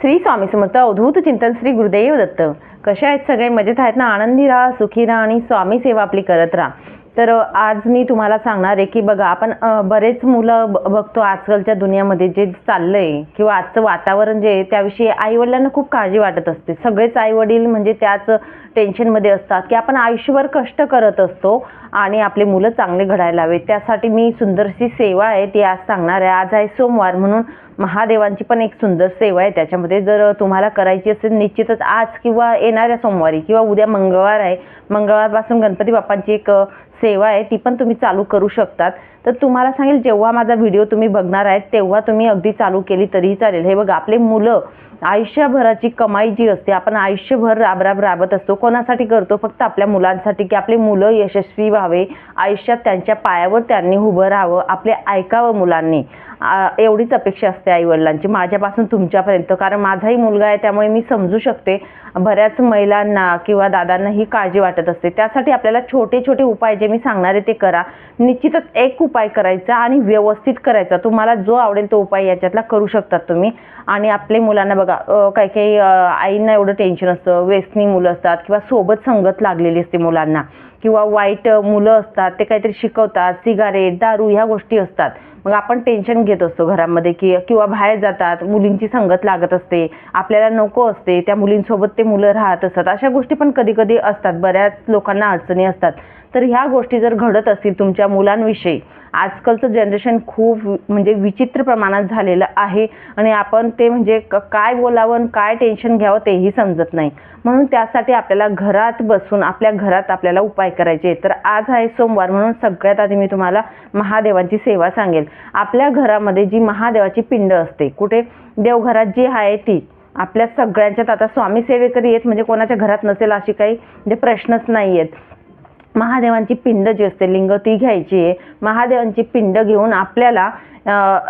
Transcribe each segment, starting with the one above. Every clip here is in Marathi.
श्री स्वामी समर्थ अवधूत चिंतन श्री गुरुदेव दत्त. कशा आहेत सगळे? मजेत आहेत ना? आनंदी राहा सुखी राहा आणि स्वामी सेवा आपली करत राहा. तर आज मी तुम्हाला सांगणार आहे की बघा आपण बरेच मुलं ब- बघतो आजकालच्या दुनियामध्ये जे चाललंय किंवा आजचं वातावरण जे आहे त्याविषयी आईवडिलांना खूप काळजी वाटत असते. सगळेच आईवडील म्हणजे त्याच टेन्शनमध्ये असतात की आपण आयुष्यभर कष्ट करत असतो आणि आपले मुलं चांगले घडायला हवेत. त्यासाठी मी सुंदरशी सेवा आहे ती आज सांगणार आहे. आज आहे सोमवार म्हणून महादेवांची पण एक सुंदर सेवा आहे. त्याच्यामध्ये जर तुम्हाला करायची असेल निश्चितच आज किंवा येणाऱ्या सोमवारी किंवा उद्या मंगळवार आहे. मंगळवारपासून गणपती बाप्पांची एक सेवा आहे ती पण तुम्ही चालू करू शकतात. तर तुम्हाला सांगेल जेव्हा माझा व्हिडिओ तुम्ही बघणार आहेत तेव्हा तुम्ही अगदी चालू केली तरीही चालेल. हे बघा आपले मुलं आयुष्यभराची कमाई जी असते आपण आयुष्यभर राबराब राबत असतो. कोणासाठी करतो? फक्त आपल्या मुलांसाठी की आपले मुलं यशस्वी व्हावे आयुष्यात त्यांच्या पायावर त्यांनी उभं राहावं आपले ऐकावं मुलांनी. एवढीच अपेक्षा असते आईवडिलांची माझ्यापासून तुमच्यापर्यंत. कारण माझाही मुलगा आहे त्यामुळे मी समजू शकते. बऱ्याच महिलांना किंवा दादांना ही काळजी वाटत असते. त्यासाठी आपल्याला छोटे छोटे उपाय जे मी सांगणार आहे ते करा. निश्चितच एक उपाय उपाय करायचा आणि व्यवस्थित करायचा. तुम्हाला जो आवडेल तो उपाय याच्यातला करू शकतात तुम्ही. आणि आपले मुलांना बघा काही काही आईंना एवढं टेन्शन असतं व्यसनी मुलं असतात किंवा सोबत संगत लागलेली असते मुलांना. किंवा वाईट मुलं असतात ते काहीतरी शिकवतात सिगारेट दारू ह्या गोष्टी असतात. मग आपण टेन्शन घेत असतो घरामध्ये की किंवा बाहेर जातात मुलींची संगत लागत असते आपल्याला नको असते त्या मुलींसोबत ते मुलं राहत असतात. अशा गोष्टी पण कधी कधी असतात. बऱ्याच लोकांना अडचणी असतात. तर ह्या गोष्टी जर घडत असतील तुमच्या मुलांविषयी आजकालचं जनरेशन खूप म्हणजे विचित्र प्रमाणात झालेलं आहे आणि आपण ते म्हणजे क- काय बोलावं आणि काय टेन्शन घ्यावं तेही समजत नाही. म्हणून त्यासाठी आपल्याला घरात बसून आपल्या घरात आपल्याला उपाय करायचे. तर आज आहे सोमवार म्हणून सगळ्यात आधी मी तुम्हाला महादेवांची सेवा सांगेल. आपल्या घरामध्ये जी महादेवाची पिंड असते कुठे? देवघरात जी आहे ती आपल्या सगळ्यांच्यात आता स्वामी सेवेकरी येत म्हणजे कोणाच्या घरात नसेल अशी काही म्हणजे प्रश्नच नाही आहेत महादेवांची पिंड जी असते लिंग ती घ्यायची आहे. महादेवांची पिंड घेऊन आपल्याला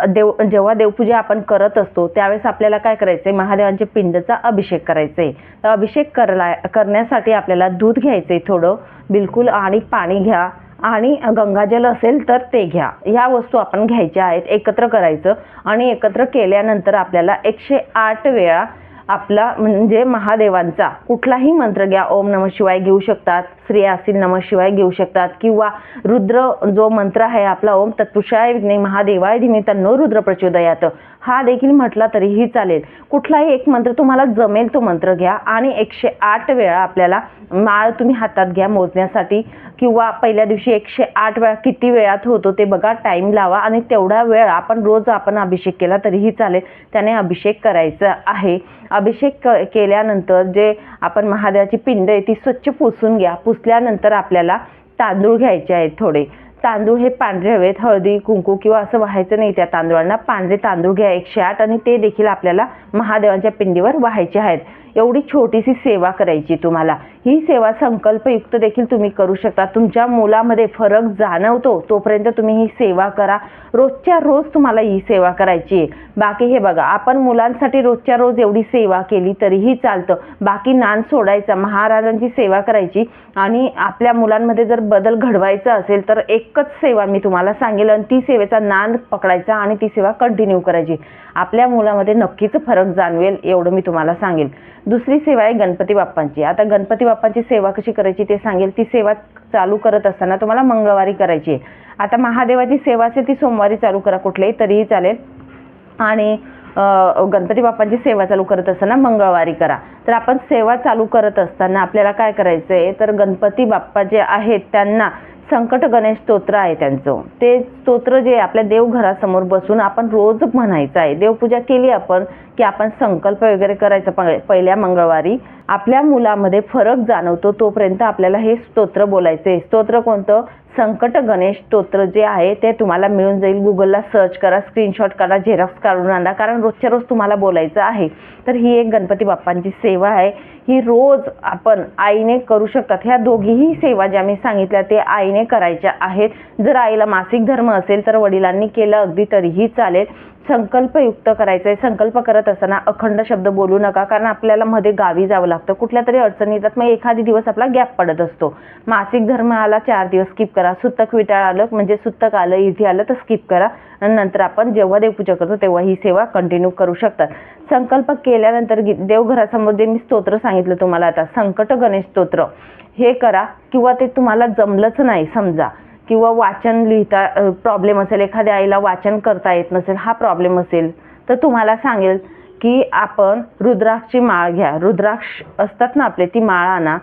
देव जेव्हा देवपूजा आपण करत असतो त्यावेळेस आपल्याला काय करायचं आहे महादेवांच्या पिंडचा अभिषेक करायचा आहे तर अभिषेक करला करण्यासाठी आपल्याला दूध घ्यायचं आहे थोडं. बिलकुल आणि पाणी घ्या. आणि गंगाजल असेल तर ते घ्या. ह्या वस्तू आपण घ्यायच्या आहेत. एकत्र करायचं. आणि एकत्र केल्यानंतर आपल्याला एकशे आठ वेळा आपला म्हणजे महादेवांचा. कुठलाही मंत्र घ्या ओम नम शिवाय घेऊ शकतात श्री असील नम शिवाय घेऊ शकतात किंवा रुद्र जो मंत्र आहे आपला ओम तत्पुषाय विघ्ने महादेवाय धीमे तन्नो रुद्र प्रचोदयात. हा देखील म्हटला तरीही चालेल. कुठलाही एक मंत्र तुम्हाला जमेल तो मंत्र घ्या आणि एकशे आठ वेळा आपल्याला माळ तुम्ही हातात घ्या मोजण्यासाठी. किंवा पहिल्या दिवशी एकशे आठ वेळा किती वेळात होतो ते बघा टाईम लावा आणि तेवढा वेळ आपण रोज आपण अभिषेक केला तरीही चालेल. त्याने अभिषेक करायचा आहे. अभिषेक क- केल्यानंतर जे आपण महादेवाची पिंड आहे ती स्वच्छ पुसून घ्या. पुसल्यानंतर आपल्याला तांदूळ घ्यायचे आहेत थोडे. तांदूळ हे पांढरे हवेत हळदी कुंकू किंवा असं व्हायचं नाही त्या तांदूळांना. पांढरे तांदूळ घ्या एकशे आठ आणि ते देखील आपल्याला महादेवांच्या पिंडीवर व्हायचे आहेत. एवढी छोटीशी सेवा करायची तुम्हाला. ही सेवा संकल्पयुक्त देखील तुम्ही करू शकता. तुमच्या मुलामध्ये फरक जाणवतो तोपर्यंत तुम्ही ही सेवा करा. रोजच्या रोज तुम्हाला ही सेवा करायची आहे. बाकी हे बघा आपण मुलांसाठी रोजच्या रोज एवढी सेवा केली तरीही चालतं. बाकी नान सोडायचा महाराजांची सेवा करायची आणि आपल्या मुलांमध्ये जर बदल घडवायचा असेल तर एकच सेवा मी तुम्हाला सांगेल आणि ती सेवेचा नांद पकडायचा आणि ती सेवा कंटिन्यू करायची. आपल्या मुलामध्ये नक्कीच फरक जाणवेल एवढं मी तुम्हाला सांगेल. दुसरी सेवा आहे गणपती बाप्पांची. आता गणपती बाप्पांची सेवा कशी करायची ते सांगेल. ती सेवा चालू करत असताना तुम्हाला मंगळवारी करायची आहे. आता महादेवाची सेवा असेल ती सोमवारी चालू करा कुठलेही तरीही चालेल. आणि गणपती बाप्पांची सेवा चालू करत असताना मंगळवारी करा. तर आपण सेवा चालू करत असताना आपल्याला काय करायचं आहे तर गणपती बाप्पा जे आहेत त्यांना संकट गणेश स्तोत्र आहे त्यांचं. ते स्तोत्र जे आपल्या देवघरासमोर बसून आपण रोज म्हणायचं आहे. देवपूजा केली आपण की आपण संकल्प वगैरे करायचा पहिल्या मंगळवारी. आपल्या मुलामध्ये फरक जाणवतो तोपर्यंत आपल्याला हे स्तोत्र बोलायचे स्तोत्र कोणतं? संकट गणेश स्तोत्र जे आहे ते तुम्हाला मिळून जाईल. गुगलला सर्च करा स्क्रीनशॉट करा झेरॉक्स काढून आणा. कारण रोजच्या रोज तुम्हाला बोलायचं आहे. तर ही एक गणपती बाप्पांची सेवा आहे. ही रोज आपण आईने करू शकतात. ह्या दोघीही सेवा ज्या मी सांगितल्या ते आईने करायच्या आहेत. जर आईला मासिक धर्म असेल तर वडिलांनी केलं अगदी तरीही चालेल. संकल्पयुक्त करायचं आहे संकल्प करत असताना अखंड शब्द बोलू नका कारण आपल्याला मध्ये गावी जावं लागतं. कुठल्या तरी अडचणी येतात मग एखादी दिवस आपला गॅप पडत असतो. मासिक धर्म आला चार दिवस स्किप करा. सुत्तक विटाळ आलं म्हणजे सुत्तक आलं इथे आलं तर स्किप करा. आणि नंतर आपण जेव्हा देवपूजा करतो तेव्हा ही सेवा कंटिन्यू करू शकतात. संकल्प केल्यानंतर देवघरासमोर जे मी स्तोत्र सांगितलं तुम्हाला आता संकट गणेश स्तोत्र. हे करा किंवा ते तुम्हाला जमलंच नाही समजा. किंवा वाचन लिहिता प्रॉब्लेम असेल एखाद्या आईला वाचन करता येत नसेल हा प्रॉब्लेम असेल तर तुम्हाला सांगेल की आपण रुद्राक्षची माळ घ्या. रुद्राक्ष असतात ना आपले ती माळ आणा.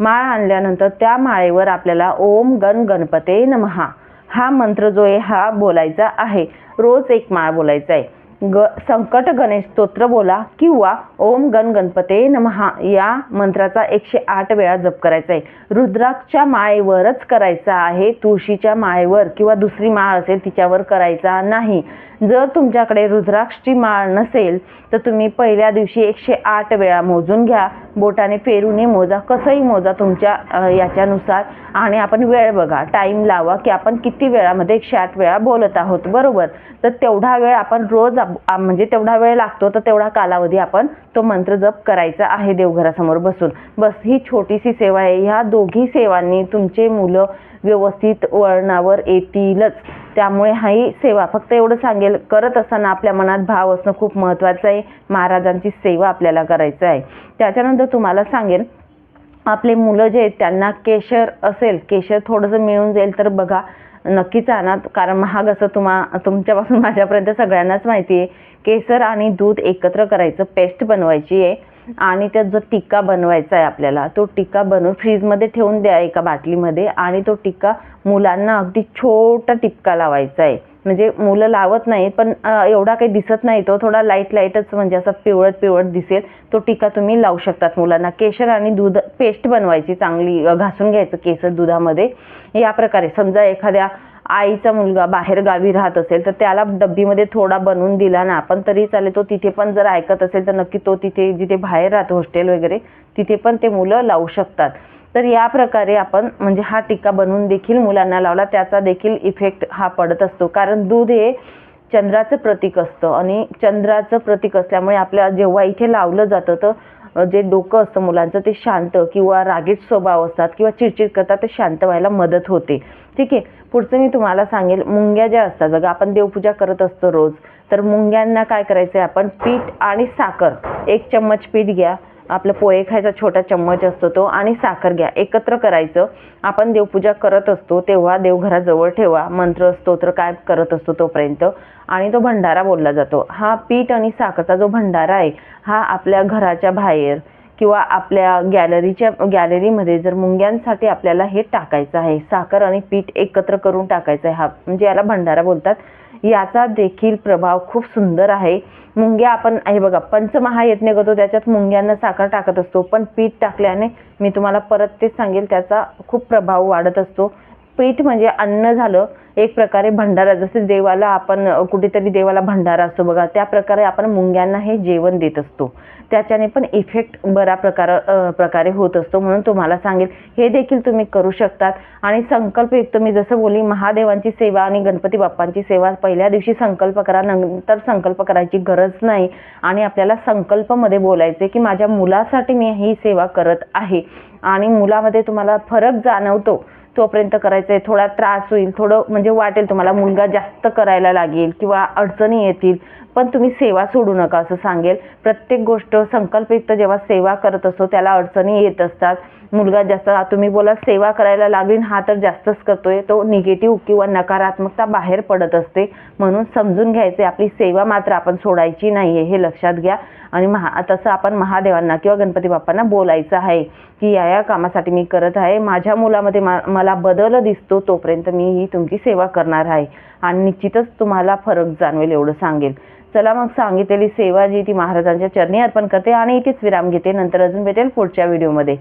माळ आणल्यानंतर त्या माळेवर आपल्याला ओम गण गणपते नमहा. हा मंत्र जो आहे हा बोलायचा आहे. रोज एक माळ बोलायचा आहे. ग संकट गणेश स्तोत्र बोला किंवा ओम गण गणपते नमहा या मंत्राचा एकशे आठ वेळा जप करायचा आहे. रुद्राक्षच्या माळेवरच करायचा आहे. तुळशीच्या माळेवर किंवा दुसरी माळ असेल तिच्यावर करायचा नाही. जर तुमच्याकडे रुद्राक्षची माळ नसेल तर तुम्ही पहिल्या दिवशी एकशे आठ वेळा मोजून घ्या. बोटाने फेरूने मोजा कसंही मोजा तुमच्या याच्यानुसार. आणि आपण वेळ बघा टाईम लावा की आपण किती वेळामध्ये एकशे आठ वेळा बोलत आहोत बरोबर? तर तेवढा वेळ आपण रोज म्हणजे तेवढा वेळ लागतो तर तेवढा कालावधी आपण तो मंत्र जप करायचा आहे देवघरासमोर बसून. बस ही छोटीशी सेवा आहे. ह्या दोघी सेवांनी तुमचे मुलं व्यवस्थित वळणावर येतीलच. त्यामुळे ही सेवा फक्त एवढं सांगेल करत असताना आपल्या मनात भाव असणं खूप महत्त्वाचं आहे. महाराजांची सेवा आपल्याला करायचं आहे. त्याच्यानंतर तुम्हाला सांगेल आपले मुलं जे आहेत त्यांना केशर असेल केशर थोडंसं मिळून जाईल तर बघा नक्कीच आणा. कारण महाग असं तुम्हा तुमच्यापासून माझ्यापर्यंत सगळ्यांनाच माहिती आहे. केसर आणि दूध एकत्र करायचं पेस्ट बनवायची आहे. आणि त्यात जो टिक्का बनवायचा आहे आपल्याला तो टिक्का बनवून फ्रीजमध्ये ठेवून द्या एका बाटलीमध्ये आणि तो टिक्का मुलांना अगदी छोटा टिपका लावायचा आहे. म्हणजे मुलं लावत नाहीत पण एवढा काही दिसत नाही तो थोडा लाइट लाईटच म्हणजे असा पिवळट पिवळट दिसेल. तो टिक्का तुम्ही लावू शकतात मुलांना. केशर आणि दूध पेस्ट बनवायची चांगली घासून घ्यायचं केसर दुधामध्ये. या प्रकारे समजा एखाद्या आईचा मुलगा बाहेर गावी राहत असेल तर त्याला डब्बीमध्ये थोडा बनवून दिला ना आपण तरी चालेल तो तिथे पण जर ऐकत असेल तर नक्की तो तिथे जिथे बाहेर राहतो हॉस्टेल वगैरे तिथे पण ते मुलं लावू शकतात. तर या प्रकारे आपण म्हणजे हा टिक्का बनवून देखील मुलांना लावला त्याचा देखील इफेक्ट हा पडत असतो. कारण दूध हे चंद्राचं प्रतीक असतं आणि चंद्राचं प्रतीक असल्यामुळे आपल्या जेव्हा इथे लावलं जातं तर जे डोकं असतं मुलांचं ते शांत किंवा रागीट स्वभाव असतात किंवा चिडचिड करतात ते शांत व्हायला मदत होते. ठीक आहे? पुढचं मी तुम्हाला सांगेल मुंग्या ज्या असतात बघा आपण देवपूजा करत असतो रोज तर मुंग्यांना काय करायचं आहे आपण? पीठ आणि साखर. एक चम्मच पीठ घ्या. आपलं पोहे खायचा छोटा चम्मच असतो तो आणि साखर घ्या. एकत्र करायचं. आपण देवपूजा करत असतो तेव्हा देवघराजवळ ठेवा. मंत्र स्तोत्र काय करत असतो तोपर्यंत? आणि तो भंडारा बोलला जातो. हा पीठ आणि साखरचा जो भंडारा आहे हा आपल्या घराच्या बाहेर किंवा आपल्या गॅलरीच्या गॅलरीमध्ये जर मुंग्यांसाठी आपल्याला हे टाकायचं आहे साखर आणि पीठ एकत्र करून टाकायचं आहे हा म्हणजे याला भंडारा बोलतात. याचा देखील प्रभाव खूप सुंदर आहे. मुंग्या आपण हे बघा पंचमहायज्ञ करतो त्याच्यात मुंग्यांना साखर टाकत असतो पण पीठ टाकल्याने मी तुम्हाला परत तेच सांगेल त्याचा खूप प्रभाव वाढत असतो. पीठ म्हणजे अन्न झालं एक प्रकारे भंडारा जसे देवाला आपण कुठेतरी देवाला भंडारा असतो बघा त्या प्रकारे आपण मुंग्यांना हे जेवण देत असतो. त्याच्याने पण इफेक्ट बऱ्या प्रकार प्रकारे होत असतो म्हणून तुम्हाला सांगेल. हे देखील तुम्ही करू शकतात. आणि संकल्पयुक्त मी जसं बोली महादेवांची सेवा आणि गणपती बाप्पांची सेवा पहिल्या दिवशी संकल्प करा नंतर संकल्प करायची गरज नाही. आणि आपल्याला संकल्पमध्ये बोलायचे की माझ्या मुलासाठी मी ही सेवा करत आहे. आणि मुलामध्ये तुम्हाला फरक जाणवतो. तोपर्यंत करायचं आहे थोडा त्रास होईल थोडं म्हणजे वाटेल तुम्हाला मुलगा जास्त करायला लागेल किंवा अडचणी येतील पण तुम्ही सेवा सोडू नका असं सांगेल. प्रत्येक गोष्ट संकल्पयुक्त जेव्हा सेवा करत असतो त्याला अडचणी येत असतात. मुलगा जास्त तुम्ही बोला सेवा करायला लागेल हा तर जास्तच करतोय. तो निगेटिव्ह किंवा नकारात्मकता बाहेर पडत असते. म्हणून समजून घ्यायचे आपली सेवा मात्र आपण सोडायची नाही आहे हे लक्षात घ्या. आणि महा तसं आपण महादेवांना किंवा गणपती बाप्पांना बोलायचं आहे की या या कामासाठी मी करत आहे. माझ्या मुलामध्ये मा मला बदल दिसतो तोपर्यंत मी ही तुमची सेवा करणार आहे. आणि निश्चितच तुम्हाला फरक जाणवेल एवढं सांगेल. चला मग सांगितलेली सेवा जी ती महाराजांच्या चरणी अर्पण करते आणि इथेच विराम घेते. नंतर अजून भेटेल पुढच्या व्हिडिओमध्ये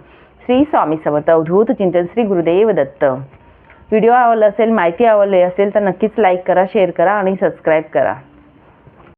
श्री स्वामी समर्थ अवधूत चिंतन श्री गुरुदेव दत्त. व्हिडिओ आवडला असेल माहिती आवडली असेल तर नक्कीच लाईक करा शेअर करा आणि सबस्क्राईब करा.